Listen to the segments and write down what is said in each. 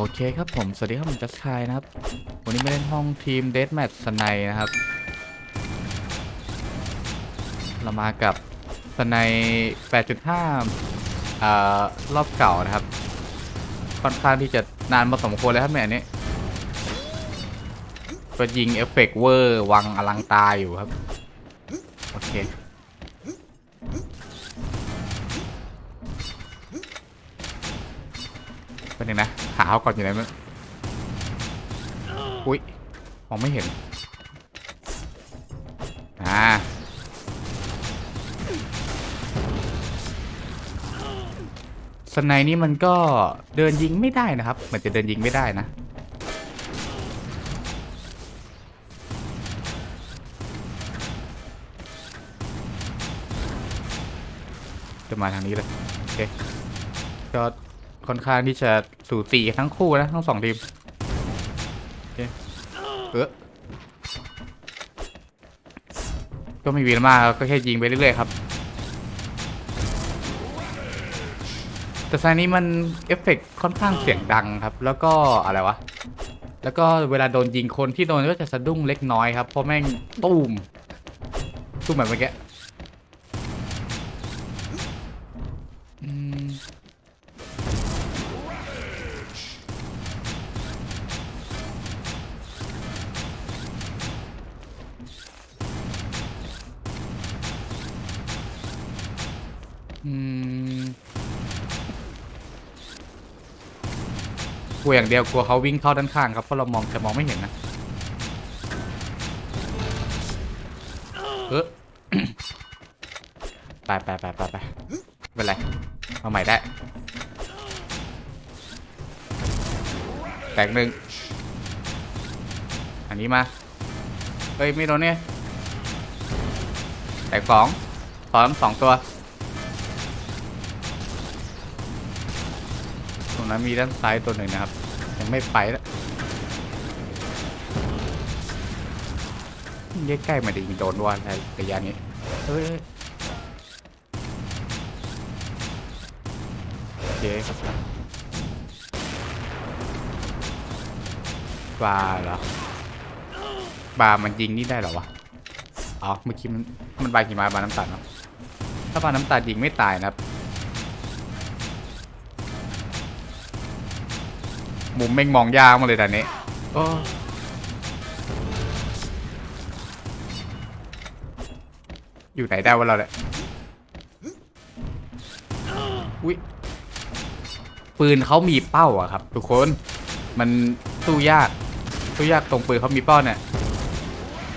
โอเคครับผม สวัสดีครับผมจัสคายนะครับ วันนี้มาเล่นห้องทีมเด a แมทสไนนะครับ เรามากับสไน8.5อ่ารอบเก่านะครับ ค่อนข้างที่จะนานพอสมควรเลยครับแม่อันนี้ก็ยิงเอฟเฟกต์เวอร์ วังอลังตาอยู่ครับ โอเค นยังนะหาเขาก่อนอยู่ไหนมั้งอุ้ยมองไม่เห็นอ่าสไนนี่มันก็เดินยิงไม่ได้นะครับเหมันจะเดินยิงไม่ได้นะจะมาทางนี้เลยโอเคก็ ค่อนข้างที่จะสูสีทั้งคู่นะทั้งสองทีมโอเคเออก็ไม่มีมากก็แค่ยิงไปเรื่อยๆครับ แต่ไซนี้มันเอฟเฟกต์ค่อนข้างเสียงดังครับ แล้วก็อะไรวะ แล้วก็เวลาโดนยิงคนที่โดนก็จะสะดุ้งเล็กน้อยครับ เพราะแม่งตูมตูมแบบเมื่อกี้ ลัวอย่างเดียวกลัวเขาวิ่งเข้าด้านข้างครับเพราะเรามองจะมองไม่เห็นนะเออไปไปไปไปไปไม่เป็นไรเอาใหม่ได้ แตกหนึ่งอันนี้มาเฮ้ยไม่โดนเนี่ยแตกสองสองสองตัว นั้นมีด้านซ้ายตัวหนึ่งนะครับ ยังไม่ไปแล้วเยอะใกล้มาดิยิงโดนวันอะไรระยะนี้เฮ้ยโอเคครับาเหรอบามันยิงนี่ได้เหรอวะอ๋อเมื่อกี้มันมันบากี่ไม้บาน้ำตาลเนาะถ้าบาน้ำตาลยิงไม่ตายนะครับ มุมแม่งมองยากมาเลยแต่นี้โอ้อยู่ไหนได้วะเราเนี่ยอุ้ยปืนเขามีเป้าอะครับ ทุกคนมันสู้ยากสู้ยากตรงปืนเขามีเป้าเนี่ย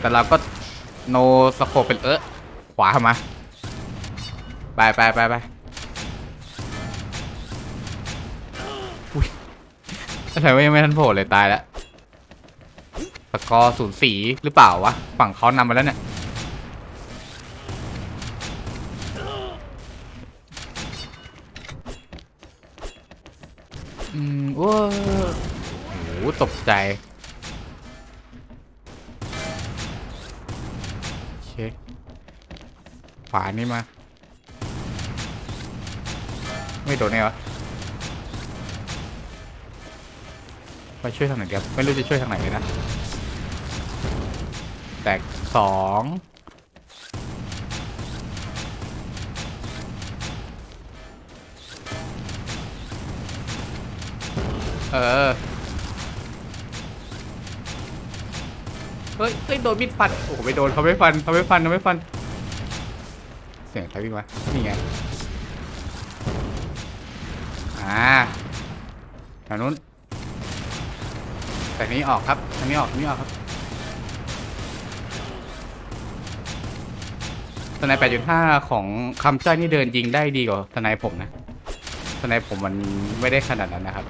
แต่เราก็โนสโคปเป็นเออขวามา ไปไปไปไป อะไรวะยังไม่ทันโผล่เลยตายแล้วสกอร์ศูนย์สีหรือเปล่าวะ ฝั่งเขานำมาแล้วเนี่ยอืมว้าโอ้โหตกใจโอเคขวานี่มา ไม่โดนเนี่ยวะ ไปช่วยทางไหนดีครับไม่รู้จะช่วยทางไหนเลยนะ แตกสองเออ เฮ้ยเฮ้ยโดนมิดฟัน โอ้โหไม่โดนเขาไม่ฟันเขาไม่ฟันเขาไม่ฟัน เสียงใครวิ่งมานี่ไง อ่าแถวนู้น แต่นี้ออกครับทางนี้ออกทางนี้ออกครับสไนด์8.5ของคำจ้อยนี่เดินยิงได้ดีกว่าสไนผมนะสไนผมมันไม่ได้ขนาดนั้นนะครับ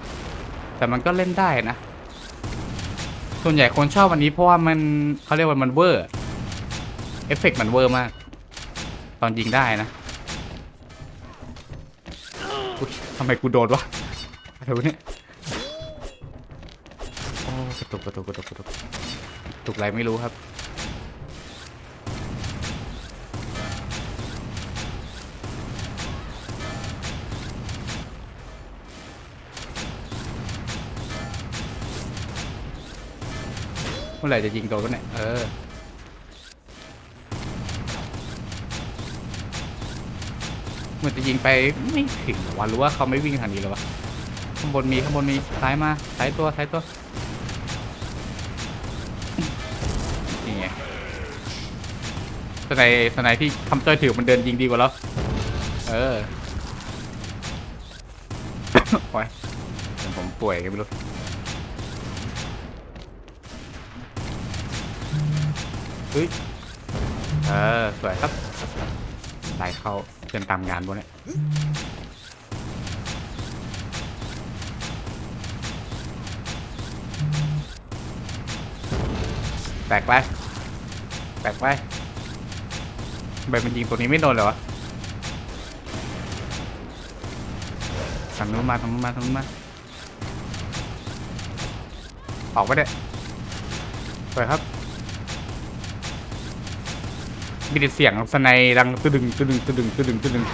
แต่มันก็เล่นได้นะ ส่วนใหญ่คนชอบอันนี้เพราะว่ามันเขาเรียกว่ามันเวอร์เอฟเฟกต์มันเวอร์มาก ตอนยิงได้นะทำไมกูโดนวะอะไรวะเนี่ย กระตุกกระตุกกระตุกกระตุกตุกอะไรไม่รู้ครับ เมื่อไหร่จะยิงโดนวะเนี่ยเออเหมือนจะยิงไปไม่ถึงหรอวะหรือว่าเขาไม่วิ่งทางนี้แล้ววะข้างบนมีข้างบนมีซ้ายมาซ้ายตัวซ้ายตัว สไนด์สไนด์ที่คำเตอร์ถือมันเดินยิงดีกว่าแล้ว เออโอ้ยผมป่วยกันไม่รู้เฮ้ยเออ สวยครับไล่เข้าเดินตามงานบนเนี่ยแตกไปแตกไป ทำไมมันยิงตัวนี้ไม่โดนเลยวะทางนู้นมาทางนู้นมาทางนู้นมาออกไปเด้สวยครับมีแต่เสียงสไนดังตึดึงตึดึงตึดึงตึดึงตึดึง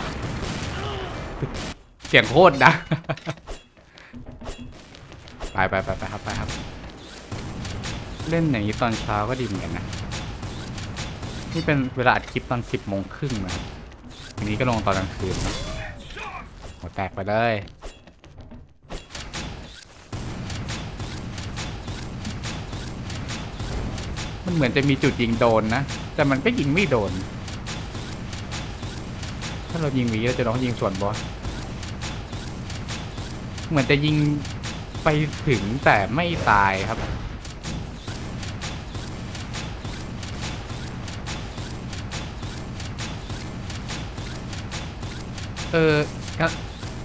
เสียงโคตรดังไปไปไปไปครับไปครับ เล่นอย่างนี้ตอนเช้าก็ดีเหมือนกันนะ นี่เป็นเวลาอัดคลิปตอนสิบโมงครึ่งนะทีนี้ก็ลงตอนกลางคืนนะหัวแตกไปเลยมันเหมือนจะมีจุดยิงโดนนะ แต่มันก็ยิงไม่โดน ถ้าเรายิงหวีเราจะลองยิงส่วนบอสเหมือนจะยิงไปถึงแต่ไม่ตายครับ เออกระ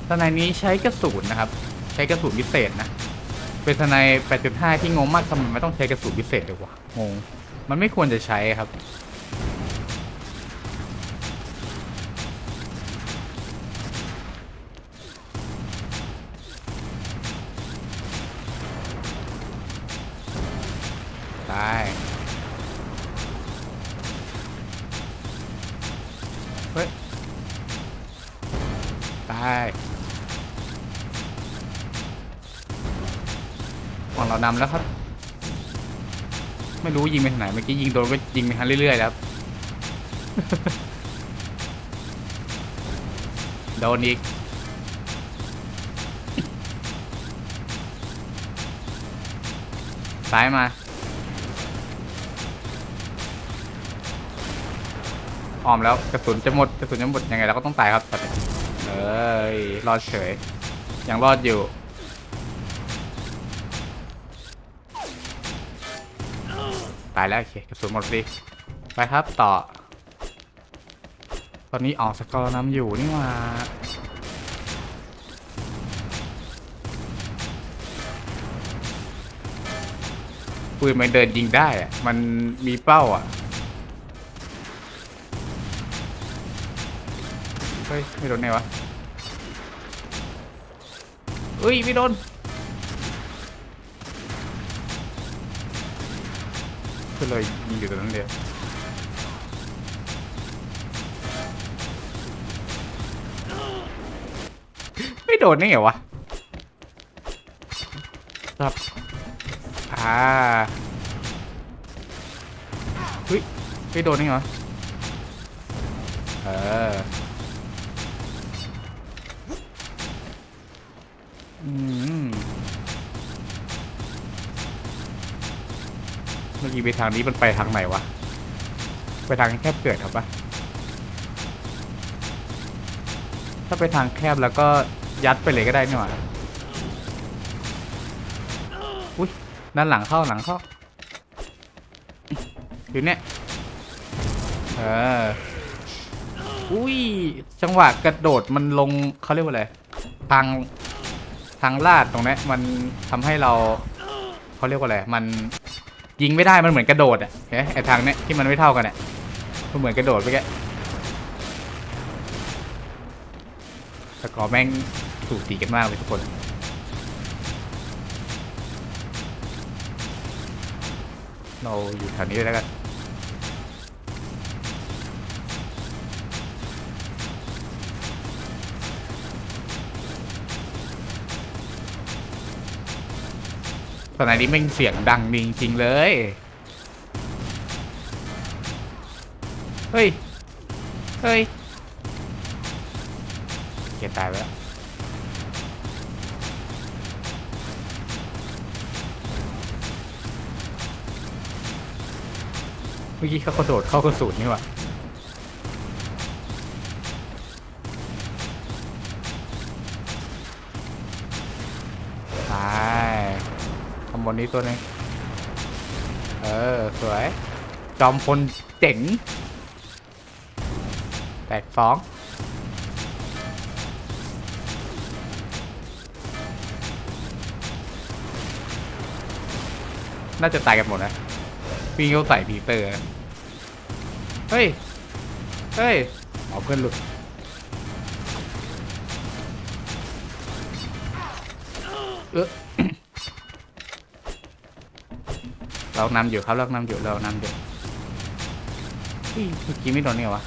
ทนายนี้ใช้กระสุนนะครับ ใช้กระสุนพิเศษนะ เป็นทนาย 8.5 ที่งงมากทำไมไม่ต้องใช้กระสุนพิเศษเลยวะงง มันไม่ควรจะใช้ครับ ฝั่งเรานำแล้วครับ ไม่รู้ยิงไปทางไหนเมื่อกี้ยิงโดนก็ยิงไปทางเรื่อยๆแล้วครับโดนอีกซ้ายมา ออมแล้วกระสุนจะหมดกระสุนจะหมดยังไงเราก็ต้องตายครับเอ้ยรอดเฉย ยังรอดอยู่ ตายแล้วโอเคกระสุนหมดสิไปครับต่อ ตอนนี้ออกสกอร์นำอยู่นี่ว่าปืนมันเดินยิงได้อะมันมีเป้าอะ เฮ้ย ไม่โดนไงวะเอ้ย ไม่โดน ก็เลยยิงอยู่ตรงนั้นเดียวไม่โดนได้ไงวะครับอ่าเฮ้ยไม่โดนได้ไงวะเอออืม เมื่อกี้ไปทางนี้มันไปทางไหนวะ ไปทางแคบเกิดครับปะถ้าไปทางแคบแล้วก็ยัดไปเลยก็ได้นี่หว่าอุ้ยด้านหลังเข้าหลังเข้า อยู่เนี่ย เออ อุ้ย จังหวะกระโดดมันลงเขาเรียกว่าอะไร ทางทางลาดตรงนี้มันทำให้เราเขาเรียกว่าอะไร มัน ยิงไม่ได้มันเหมือนกระโดดอะเไอทางเนี้ยที่มันไม่เท่ากันอะมันเหมือนกระโดดไปแกสกอร์แม่งสูสีกันมากเลยทุกคนเราอยู่แถวนี้แล้วกัน สมัยนี้แม่งเสียงดังจริงๆเลย เฮ้ย เฮ้ยเกียตายแล้วเมื่อกี้เขากระโดดเข้ากระสุนนี่หว่า บนนี้ตัวหนึงเออ สวย จอมพลเจ๋ง แตกสองน่าจะตายกันหมดนะวิ่งเข้าใส่พีเตอร์ เฮ้ย เฮ้ยเอาเพื่อนหลุด เรานำอยู่ครับเรานำอยู่เรานำอยู่เฮ้ยเมื่อกี้ไม่โดนเนี่ยวะ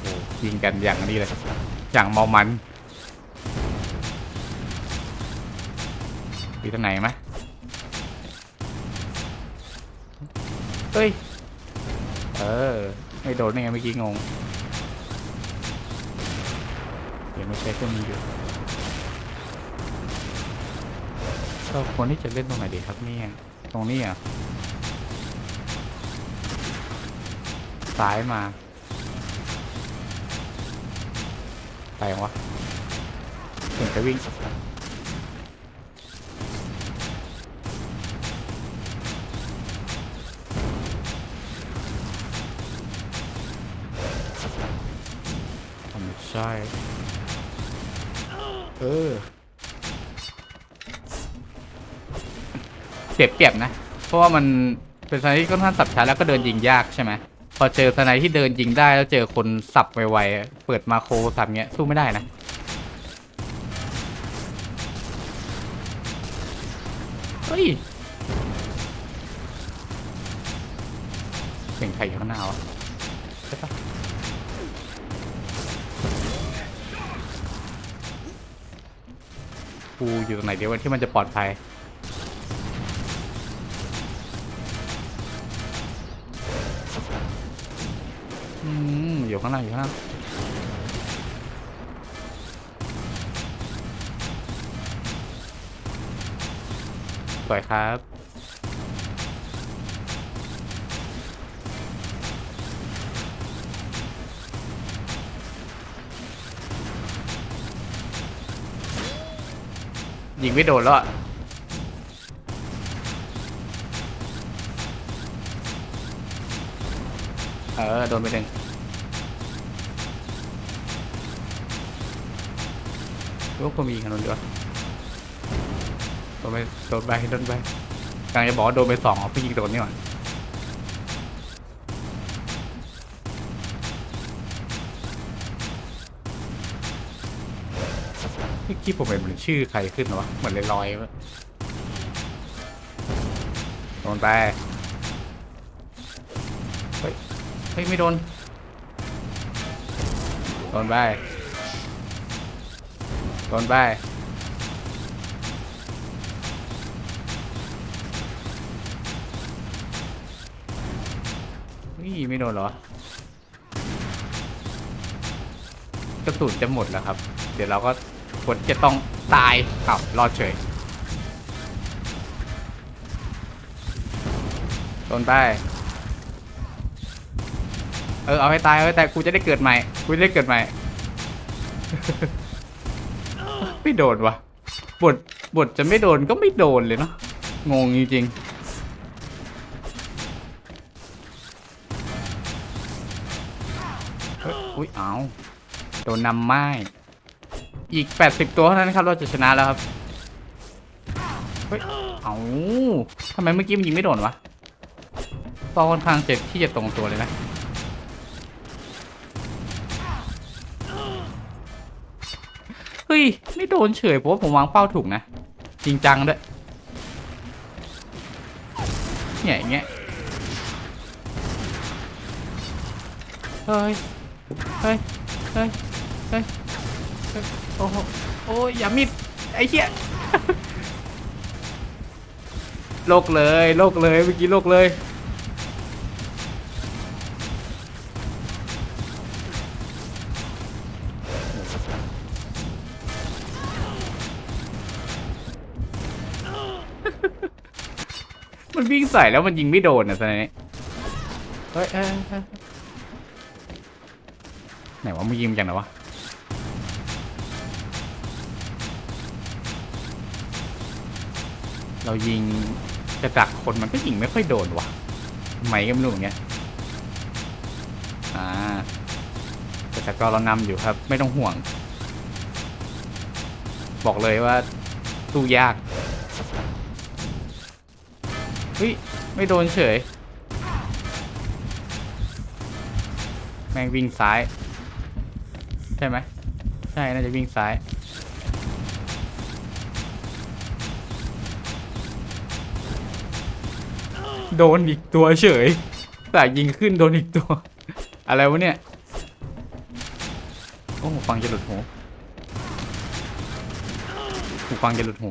โอ้ยิงกันอย่างนี้เลยอย่างเมามันอยู่ทางไหนไหมเฮ้ย เออ ไม่โดนได้ไงเมื่อกี้งง เดี๋ยวไม่ใช่เครื่องนี้อยู่ เราควรที่จะเล่นตรงไหนดีครับเนี่ย ตรงนี้อะซ้ายมาไปยังวะถึงจะวิ่งใช่ เออ สียเปรียบนะ เพราะว่ามันเป็นสไนที่ค่อนข้างสับช้าแล้วก็เดินยิงยากใช่ไหมพอเจอสไนที่เดินยิงได้แล้วเจอคนสับไวๆเปิดมาโคสับเงี้ยสู้ไม่ได้นะเฮ้ยเป็นใครอยู่ข้างหน้าวะใช่ปะกูอยู่ตรงไหนเดียวะที่มันจะปลอดภัย อยู่ข้างล่างอยู่ข้างล่างสวยครับ ยิงไม่โดนแล้วอะเออ โดนไปหนึ่ง ลูกผมมีกันนนดีวะโดนไปโดนไปโดนไปกำลังจะบอกว่าโดนไปสองอ๋อพี่ยิงโดนนี่หว่าเมื่อกี้ผมเห็นเหมือนชื่อใครขึ้นวะเหมือนลอยๆวะโดนไปเฮ้ยเฮ้ยไม่โดนโดนไป โดนไปนี่ไม่โดนเหรอกระสุนจะหมดแล้วครับ เดี๋ยวเราก็ควรจะต้องตายอ้าวรอดเฉยโดนไปเออเอาให้ตายเอาให้ตายกูจะได้เกิดใหม่กูจะได้เกิดใหม่ ไม่โดนวะบทบทจะไม่โดนก็ไม่โดนเลยเนาะงงจริงๆเฮ้ยอุ้ยเอาโดนนำไม้อีก 80 ตัวเท่านั้นครับ เราจะชนะแล้วครับเฮ้ยเอาทำไมเมื่อกี้มันยิงไม่โดนวะเป้าค่อนข้างเจ็บที่จะตรงตัวเลยนะ เฮ้ย ไม่โดนเฉยเพราะผมวางเป้าถูกนะ จริงจังด้วยเนี่ยอย่างเงี้ยเฮ้ยเฮ้ยเฮ้ยเฮ้ยเฮ้ยโอ้โหโอ้ยอย่ามิดไอ้เหี้ยโลกเลยโลกเลยเมื่อกี้โลกเลย ใส่แล้วมันยิงไม่โดนอะตอนนี้เฮ้ยไหนวะมึงยิงจากไหนวะเรายิงจะดักคนมันก็ยิงไม่ค่อยโดนว่ะทำไมก็ไม่รู้เงี้ยอ่าแต่ตะกอเรานำอยู่ครับ ไม่ต้องห่วง บอกเลยว่าสู้ยาก เฮ้ย ไม่โดนเฉย แม่งวิ่งซ้าย ใช่ไหม ใช่ น่าจะวิ่งซ้าย โดนอีกตัวเฉยแต่ยิงขึ้นโดนอีกตัว อะไรวะเนี่ย โอ้หูฟังจะหลุดหูหูฟังจะหลุดหู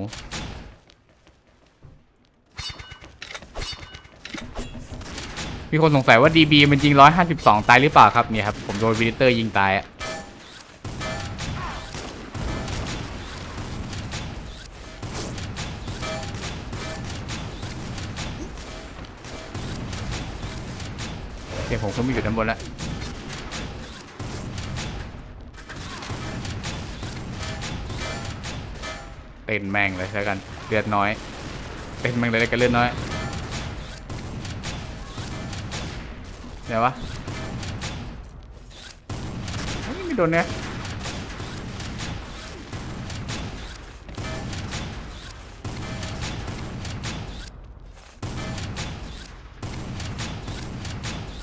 มีคนสงสัยว่า DB มันยิง 152 ตายหรือเปล่าครับเนี่ยครับ ผมโดนวินิเตอร์ยิงตายอะเดี๋ยวผมก็มีอยู่ด้านบนแล้วเต้นแม่งเลยแล้วกันเลือดน้อย เต้นแม่งเลยแล้วกันเลือดน้อย เดี๋ยววะไม่โดนเนี่ย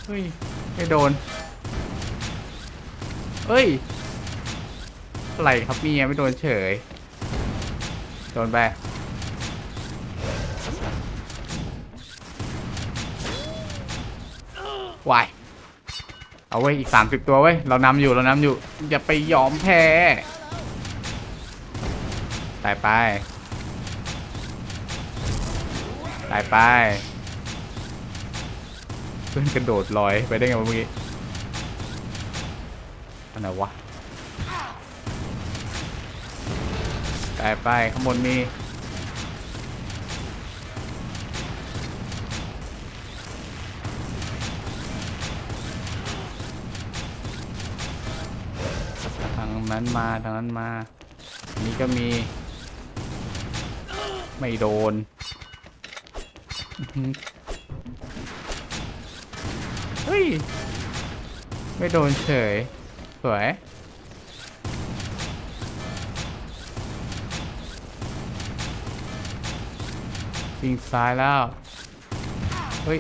เฮ้ย ไม่โดน เฮ้ย อะไรครับเนี่ยไม่โดนเฉย โดนไป วายเอาไว้อีกสามสิบตัวไว้เรานำอยู่เรานำอยู่ อย่าไปยอมแพ้ตายไปตายไปเพื่อนกระโดดลอยไปได้ไงวะเมื่อกี้อันไหนวะตายไปข้างบนมีางนั้นมาทางนั้นมาอันนี้ก็มี ไม่โดน เฮ้ย ไม่โดนเฉย สวยวิ่งซ้ายแล้ว เฮ้ย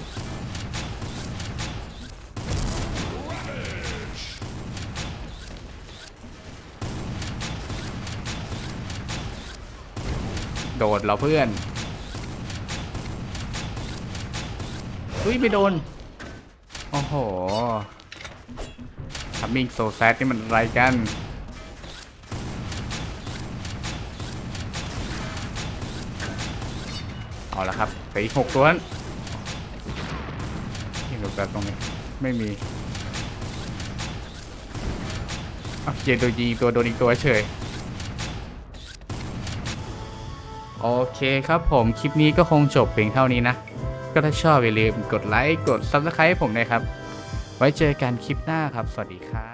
โดดเราเพื่อนอุ้ยไม่โดน โอ้โหทัมมิ่งโซแซดนี่มันอะไรกัน เอาละครับไปอีกหกตัวนั้นยิงแบบตรงนี้ ไม่มีเอาเจโดนยิงตัวโดนอีกตัวเฉย โอเคครับผมคลิปนี้ก็คงจบเพียงเท่านี้นะ ก็ถ้าชอบอย่าลืมกดไลค์กด Subscribe ให้ผมนะครับ ไว้เจอกันคลิปหน้าครับ สวัสดีครับ